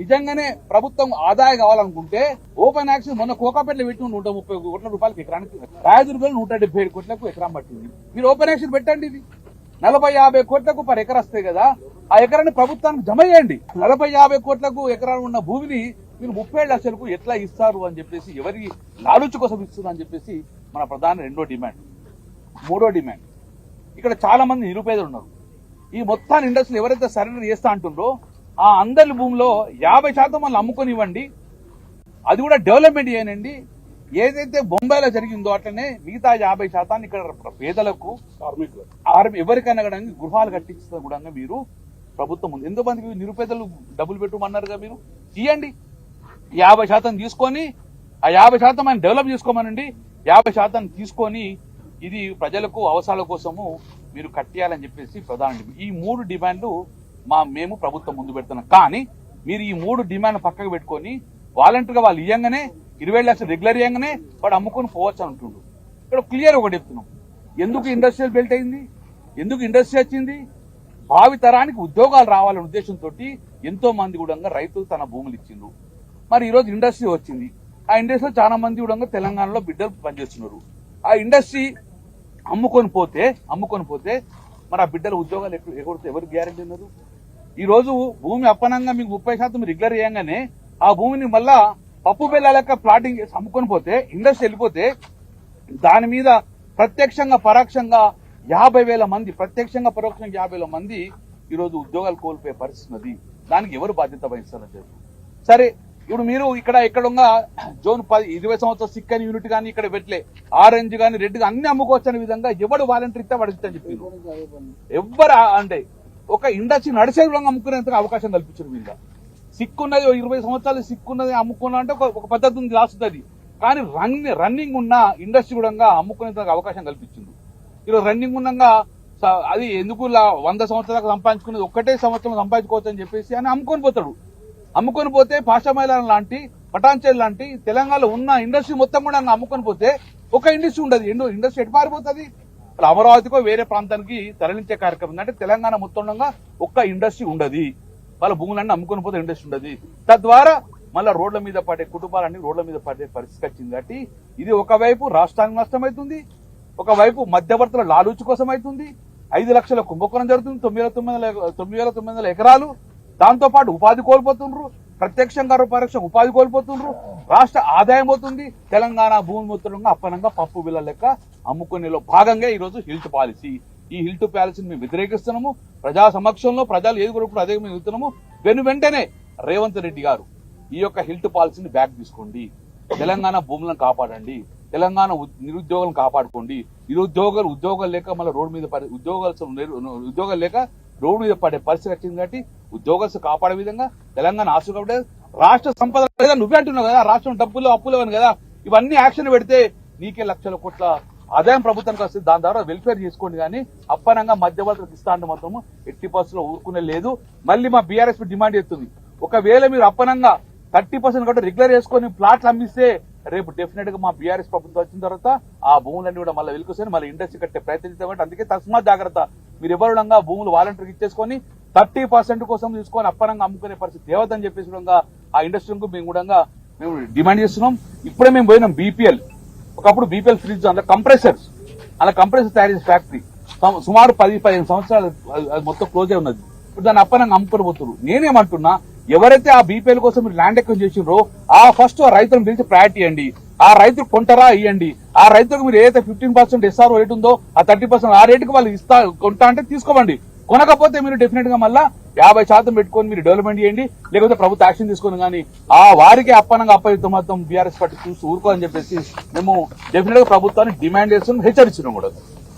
నిజంగానే ప్రభుత్వం ఆదాయం కావాలనుకుంటే ఓపెన్ యాక్షన్ మొన్న కోకాపేటలో పెట్టుకుని నూట ముప్పై కోట్ల రూపాయలకి ఎకరానికి రాయదుర్గంలో నూట డెబ్బై ఏడు కోట్లకు ఎకరం పట్టింది. మీరు ఓపెన్ యాక్షన్ పెట్టండి ఇది. నలభై యాభై కోట్లకు పర్ ఎకర వస్తాయి కదా ఆ ఎకరాన్ని ప్రభుత్వానికి జమ చేయండి. నలభై యాభై కోట్లకు ఎకరాలు ఉన్న భూమిని మీరు ముప్పై ఏడు లక్షలకు ఎట్లా ఇస్తారు అని చెప్పేసి ఎవరి లాలుచు కోసం ఇస్తున్నారు అని చెప్పేసి మన ప్రధాన రెండో డిమాండ్ మూడో డిమాండ్. ఇక్కడ చాలా మంది నిరుపేదలు ఉన్నారు. ఈ మొత్తాన్ని ఇండస్ట్రీలు ఎవరైతే సరెండర్ చేస్తా అంటుండ్రో ఆ అందరి భూమిలో యాభై శాతం వాళ్ళు అమ్ముకొని ఇవ్వండి అది కూడా డెవలప్మెంట్ చేయనండి. ఏదైతే బొంబాయిలో జరిగిందో అట్లనే మిగతా యాభై శాతాన్ని ఇక్కడ పేదలకు ఎవరికైనా కూడా గృహాలు కట్టించిన కూడా మీరు ప్రభుత్వం ఉంది. ఎంతో మందికి నిరుపేదలు డబ్బులు పెట్టమన్నారుగా మీరు? ఇవ్వండి యాభై శాతం తీసుకొని ఆ యాభై శాతం ఆయన డెవలప్ చేసుకోమనండి. యాభై శాతం తీసుకొని ఇది ప్రజలకు అవసరాల కోసము మీరు కట్టేయాలని చెప్పేసి ప్రధాన. ఈ మూడు డిమాండ్లు మా మేము ప్రభుత్వం ముందు పెడుతున్నాం. కానీ మీరు ఈ మూడు డిమాండ్ పక్కకు పెట్టుకొని వాలంటీర్గా వాళ్ళు ఇయ్యంగానే ఇరవై లక్షలు రెగ్యులర్ ఇయ్యంగానే వాడు అమ్ముకొని పోవచ్చు అంటుండు. ఇక్కడ క్లియర్ ఒకటి చెప్తున్నాం. ఎందుకు ఇండస్ట్రియల్ బెల్ట్ అయింది? ఎందుకు ఇండస్ట్రీ వచ్చింది? భావి తరానికి ఉద్యోగాలు రావాలనే ఉద్దేశంతో ఎంతో మంది కూడా రైతులు తన భూములు ఇచ్చిండ్రు. మరి ఈరోజు ఇండస్ట్రీ వచ్చింది. ఆ ఇండస్ట్రీలో చాలా మంది కూడా తెలంగాణలో బిడ్డలు పనిచేస్తున్నారు. ఆ ఇండస్ట్రీ అమ్ముకొని పోతే అమ్ముకొని పోతే మరి ఆ బిడ్డల ఉద్యోగాలు ఎక్కడ ఎక్కడ ఎవరు గ్యారంటీ ఉన్నారు? ఈ రోజు భూమి అప్పనంగా మీకు ముప్పై శాతం రెగ్యులర్ చేయగానే ఆ భూమిని మళ్ళా పప్పు బెల్ల లెక్క ప్లాటింగ్ చేసి అమ్ముకొని పోతే ఇండస్ట్రీ వెళ్ళిపోతే దాని మీద ప్రత్యక్షంగా పరోక్షంగా యాభై వేల మంది ప్రత్యక్షంగా పరోక్షంగా యాభై వేల మంది ఈరోజు ఉద్యోగాలు కోల్పోయే పరిస్థితి ఉన్నది. దానికి ఎవరు బాధ్యత వహిస్తారని చెప్పి. సరే ఇప్పుడు మీరు ఇక్కడ ఎక్కడుగా జోన్ పది ఇరవై సంవత్సరాల సిక్ అని యూనిట్ కానీ ఇక్కడ పెట్టలే ఆరెంజ్ కానీ రెడ్ కానీ అన్ని అమ్ముకోవచ్చు అనే విధంగా ఎవడు వాలంటీర్ ఇస్తే వాడు చెప్పి. ఎవరు అంటే ఒక ఇండస్ట్రీ నడిచే విధంగా అమ్ముకునేందుకు అవకాశం కల్పించారు వీళ్ళ. సిక్కున్నది ఇరవై సంవత్సరాలు సిక్కున్నది అమ్ముకున్నా అంటే ఒక- పద్ధతి ఉంది రాస్తుంది కానీ రన్ రన్నింగ్ ఉన్న ఇండస్ట్రీ కూడా అమ్ముకునేందుకు అవకాశం కల్పించింది. ఈరోజు రన్నింగ్ ఉండగా అది ఎందుకు ఇలా వంద సంవత్సరాలకు సంపాదించుకునేది ఒక్కటే సంవత్సరం సంపాదించుకోవచ్చు అని చెప్పేసి అని అమ్ముకొని పోతాడు. అమ్ముకొని పోతే పాషామైలాన్ లాంటి పటాన్చేల్ లాంటి తెలంగాణలో ఉన్న ఇండస్ట్రీ మొత్తం కూడా అమ్ముకొని పోతే ఒక ఇండస్ట్రీ ఉండదు. ఎండు ఇండస్ట్రీ ఎటు పారిపోతుంది అమరావతికో వేరే ప్రాంతానికి తరలించే కార్యక్రమం ఉంది. అంటే తెలంగాణ మొత్తం ఒక్క ఇండస్ట్రీ ఉండదు. వాళ్ళ భూములన్నీ అమ్ముకొని పోతే ఇండస్ట్రీ ఉండదు. తద్వారా మళ్ళీ రోడ్ల మీద పడే కుటుంబాలన్నీ రోడ్ల మీద పడే పరిస్థితి వచ్చింది. కాబట్టి ఇది ఒకవైపు రాష్ట్రానికి నష్టమవుతుంది ఒకవైపు మధ్యవర్తుల లాలూచి కోసం అవుతుంది. ఐదు లక్షల కుంభకోణం జరుగుతుంది. తొమ్మిది వేల తొమ్మిది వందల తొమ్మిది వేల తొమ్మిది వందల ఎకరాలు. దాంతో పాటు ఉపాధి కోల్పోతుండ్రు. ప్రత్యక్షంగా పరోక్షంగా ఉపాధి కోల్పోతుండ్రు. రాష్ట్ర ఆదాయం పోతుంది. తెలంగాణ భూమి మొత్తంగా అప్పనంగా పప్పు బిల్ల లెక్క అమ్ముకునేలో భాగంగా ఈ రోజు హిల్ట్ పాలసీ. ఈ హిల్ట్ పాలసీని మేము వ్యతిరేకిస్తున్నాము. ప్రజా సమక్షంలో ప్రజలు ఏది కొరకు అదే మేము చెబుతున్నాము వెను వెంటనే రేవంత్ రెడ్డి గారు ఈ యొక్క హిల్ట్ పాలసీని బ్యాక్ తీసుకోండి. తెలంగాణ భూములను కాపాడండి. తెలంగాణ నిరుద్యోగులను కాపాడుకోండి. నిరుద్యోగులు ఉద్యోగాలు లేక మళ్ళీ రోడ్డు మీద పడే ఉద్యోగాలు ఉద్యోగాలు లేక రోడ్డు మీద పడే పరిస్థితి వచ్చింది కాబట్టి ఉద్యోగస్తులు కాపాడే విధంగా తెలంగాణ ఆశ కాబట్టి రాష్ట్ర సంపద నువ్వే అంటున్నావు కదా రాష్ట్రం డబ్బులు అప్పులు అని కదా. ఇవన్నీ యాక్షన్ పెడితే నీకే లక్షల కోట్ల ఆదాయం ప్రభుత్వానికి వస్తుంది దాని ద్వారా వెల్ఫేర్ చేసుకోండి కానీ అప్పనంగా మధ్యవర్తులకు ఇస్తా అంటే మాత్రం ఎట్టి పర్సెంట్ ఊరుకునే లేదు. మళ్ళీ మా బీఆర్ఎస్ డిమాండ్ చేస్తుంది. ఒకవేళ మీరు అప్పనంగా థర్టీ పర్సెంట్ కూడా రెగ్యులర్ చేసుకొని ప్లాట్లు అమ్మిస్తే రేపు డెఫినెట్గా మా బీఆర్ఎస్ ప్రభుత్వం వచ్చిన తర్వాత ఆ భూములన్నీ కూడా మళ్ళీ వెలుకొస్తాయి మళ్ళీ ఇండస్ట్రీ కట్టే ప్రయత్నం చేస్తామంటే అందుకే తస్మాత్ జాగ్రత్త. మీరు ఎవరుడంగా భూములు వాలంటీర్కి ఇచ్చేసుకొని థర్టీ పర్సెంట్ కోసం తీసుకొని అప్పనంగా అమ్ముకునే పరిస్థితి దేవతని చెప్పేసి కూడా ఆ ఇండస్ట్రీకి మేము కూడా మేము డిమాండ్ చేస్తున్నాం. ఇప్పుడే మేము పోయినాం బీపీఎల్ ఒకప్పుడు బీపీఎల్ ఫ్రిడ్జ్ అందులో కంప్రెసర్స్ అలా కంప్రెసర్ తయారు చేసే ఫ్యాక్టరీ సుమారు పది పదిహేను సంవత్సరాలు అది- మొత్తం క్లోజ్ అయి ఉన్నది. ఇప్పుడు దాన్ని అప్పనంగా అమ్ముకొని పోతున్నారు నేనేమంటున్నా ఎవరైతే ఆ బీపీఎల్ కోసం మీరు ల్యాండ్ ఎక్కువ చేసిండ్రో ఆ ఫస్ట్ ఆ రైతులను పిలిచి ప్రయారిటీ ఇవ్వండి ఆ రైతు కొంటారా ఇవ్వండి ఆ రైతుకు మీరు ఏదైతే ఫిఫ్టీన్ పర్సెంట్ ఎస్ఆర్ రేట్ ఉందో ఆ థర్టీ పర్సెంట్ ఆ రేటుకి వాళ్ళు ఇస్తా కొంటా అంటే తీసుకోమండి. కొనకపోతే మీరు డెఫినెట్గా మళ్ళా యాభై శాతం పెట్టుకొని మీరు డెవలప్మెంట్ చేయండి. లేకపోతే ప్రభుత్వ యాక్షన్ తీసుకొని కానీ ఆ వారికి అప్పనంగా అప్పగితం మొత్తం బీఆర్ఎస్ పార్టీ చూసి ఊరుకోవాలని చెప్పేసి మేము డెఫినెట్గా ప్రభుత్వాన్ని డిమాండ్ చేస్తున్నాం హెచ్చరిస్తున్నాం కూడా.